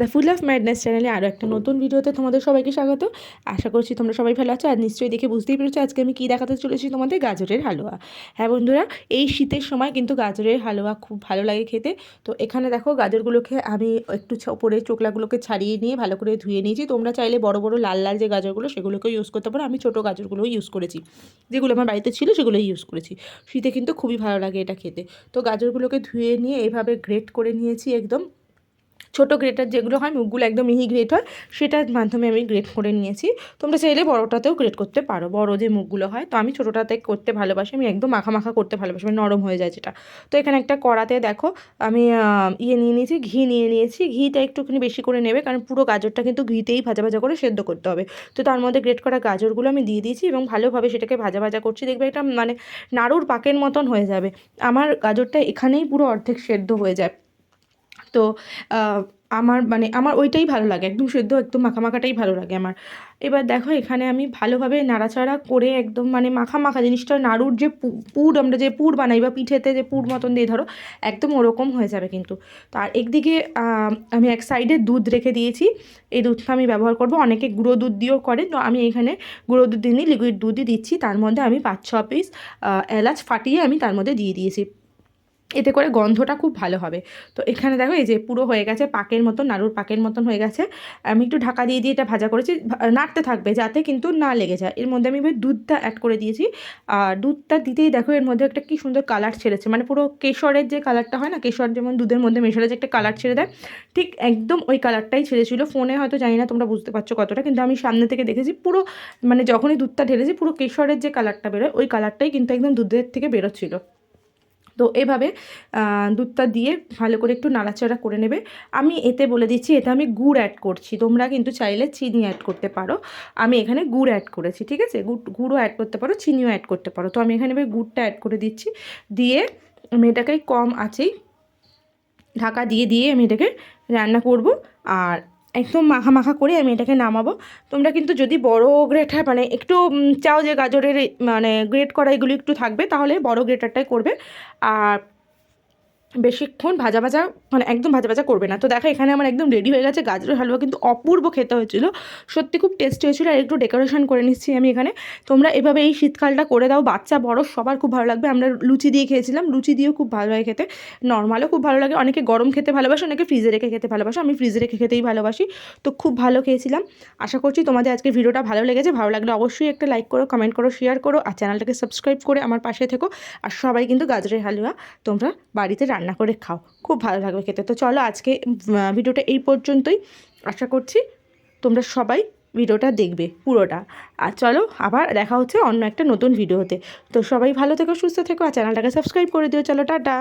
The full of madness চ্যানেলে আরও একটা নতুন ভিডিওতে তোমাদের সবাইকে স্বাগত। আশা করছি তোমরা সবাই ভালো আছো, আর নিশ্চয়ই দেখে বুঝতেই পেরেছ আজকে আমি কী দেখাতে চলেছি তোমাদের? গাজরের হালুয়া। হ্যাঁ বন্ধুরা, এই শীতের সময় কিন্তু গাজরের হালুয়া খুব ভালো লাগে খেতে। তো এখানে দেখো গাজরগুলোকে আমি একটু ওপরে চোকলাগুলোকে ছাড়িয়ে নিয়ে ভালো করে ধুয়ে নিয়েছি। তোমরা চাইলে বড় বড়, লাল লাল যে গাজরগুলো সেগুলোকেও ইউজ করতে পারো। আমি ছোটো গাজরগুলোও ইউজ করেছি। যেগুলো আমার বাড়িতে ছিল সেগুলোই ইউজ করেছি। শীতে কিন্তু খুবই ভালো লাগে এটা খেতে। তো গাজরগুলোকে ধুয়ে নিয়ে এভাবে গ্রেট করে নিয়েছি একদম। ছোটো গ্রেটার যেগুলো হয়, মুখগুলো একদম মিহি গ্রেট হয়, সেটার মাধ্যমে আমি গ্রেট করে নিয়েছি। তোমরা চাইলে বড়োটাতেও গ্রেট করতে পারো, বড়ো যে মুখগুলো হয়। তো আমি ছোটোটাতে করতে ভালোবাসি, আমি একদম মাখা মাখা করতে ভালোবাসি মানে নরম হয়ে যায় যেটা। তো এখানে একটা কড়াতে দেখো, আমি ইয়ে নিয়ে নিয়েছি, ঘি নিয়ে নিয়েছি। ঘিটা একটুখানি বেশি করে নেবে, কারণ পুরো গাজরটা কিন্তু ঘিতেই ভাজা ভাজা করে সেদ্ধ করতে হবে। তো তার মধ্যে গ্রেট করা গাজরগুলো আমি দিয়ে দিয়েছি এবং ভালোভাবে সেটাকে ভাজা ভাজা করছি। দেখবে এটা মানে নাড়ুর পাকের মতন হয়ে যাবে। আমার গাজরটা এখানেই পুরো অর্ধেক সেদ্ধ হয়ে যায়। তো আমার মানে আমার ওইটাই ভালো লাগে। একদম সেদ্ধ, একদম মাখা মাখাটাই ভালো লাগে আমার। এবার দেখো এখানে আমি ভালোভাবে নাড়াচাড়া করে একদম মানে মাখা মাখা জিনিসটা, নাড়ুর যে পুর আমরা যে পুর বানাই বা পিঠেতে যে পুর মতন দিয়ে ধরো, একদম ওরকম হয়ে যাবে কিন্তু। তার একদিকে আমি এক সাইডে দুধ রেখে দিয়েছি। এই দুধটা আমি ব্যবহার করব। অনেকে গুঁড়ো দুধ দিয়েও করে। তো আমি এখানে গুঁড়ো দুধ দিইনি লিকুইড দুধই দিচ্ছি। তার মধ্যে আমি পাঁচ ছ পিস এলাচ ফাটিয়ে আমি তার মধ্যে দিয়ে দিয়েছি। এতে করে গন্ধটা খুব ভালো হবে। তো এখানে দেখো এই যে পুরো হয়ে গেছে পাকের মতন, নাড়ুর পাকের মতন হয়ে গেছে। আমি একটু ঢাকা দিয়ে দিয়ে এটা ভাজা করেছি। নাড়তে থাকবে যাতে কিন্তু না লেগে যায়। এর মধ্যে আমি দুধটা অ্যাড করে দিয়েছি। আর দুধটা দিতেই দেখো এর মধ্যে একটা কি সুন্দর কালার ছেড়েছে। মানে পুরো কেশরের যে কালারটা হয় না, কেশর যেমন দুধের মধ্যে মেশালে যে একটা কালার ছেড়ে দেয়, ঠিক একদম ওই কালারটাই ছেড়েছিল। ফোনে হয়তো জানি না তোমরা বুঝতে পারছ কতটা, কিন্তু আমি সামনে থেকে দেখেছি পুরো মানে যখনই দুধটা ঢেলেছি পুরো কেশরের যে কালারটা বেরোয়, ওই কালারটাই কিন্তু একদম দুধের থেকে বেরোচ্ছিল। তো এভাবে দুধটা দিয়ে ভালো করে একটু নাড়াচাড়া করে নেবে। আমি এতে বলে দিচ্ছি এটা আমি গুড় অ্যাড করছি। তোমরা কিন্তু চাইলে চিনি অ্যাড করতে পারো। আমি এখানে গুড় অ্যাড করেছি, ঠিক আছে? গুড়, গুঁড়ও অ্যাড করতে পারো, চিনিও অ্যাড করতে পারো। তো আমি এখানে এবার গুড়টা অ্যাড করে দিচ্ছি। দিয়ে আমি এটাকে কম আছেই, ঢাকা দিয়ে দিয়ে আমি এটাকে রান্না করব। আর একদম মাখা মাখা করে আমি এটাকে নামাবো। তোমরা কিন্তু যদি বড় গ্রেটার মানে একটু চাও যে গাজরের মানে গ্রেট করা এগুলো একটু থাকবে, তাহলে বড় গ্রেটারটাই করবে। আর বেশিক্ষণ ভাজা ভাজা মানে একদম ভাজা ভাজা করবে না। তো দেখো, এখানে আমার একদম রেডি হয়ে গেছে। গাজরের হালুয়া কিন্তু অপূর্ব খেতে হয়েছিল। সত্যি খুব টেস্টি হয়েছিল আর একটু ডেকোরেশন করে নিচ্ছি আমি এখানে। তোমরা এভাবে এই শীতকালটা করে দাও। বাচ্চা, বড়, সবার খুব ভালো লাগবে। আমরা লুচি দিয়ে খেয়েছিলাম। লুচি দিয়েও খুব ভালো লাগে খেতে। নর্মালও খুব ভালো লাগে। অনেকে গরম খেতে ভালোবাসে, অনেকে ফ্রিজে রেখে খেতে ভালোবাসে। আমি ফ্রিজে রেখে খেতেই ভালোবাসি। তো খুব ভালো খেয়েছিলাম। আশা করছি তোমাদের আজকে ভিডিওটা ভালো লেগেছে। ভালো লাগলে অবশ্যই একটা লাইক করো কমেন্ট করো শেয়ার করো, আর চ্যানেলটাকে সাবস্ক্রাইব করে আমার পাশে থেকো। আর সবাই কিন্তু গাজরের হালুয়া তোমরা বাড়িতে রান্না করে খাও। খুব ভালো লাগবে খেতে। তো চলো আজকে ভিডিওটা এই পর্যন্তই। আশা করছি তোমরা সবাই ভিডিওটা দেখবে পুরোটা। আর চলো আবার দেখা হচ্ছে অন্য একটা নতুন ভিডিওতে। তো সবাই ভালো থেকো, সুস্থ থেকো, আর চ্যানেলটাকে সাবস্ক্রাইব করে দিও। চলো, টাটা।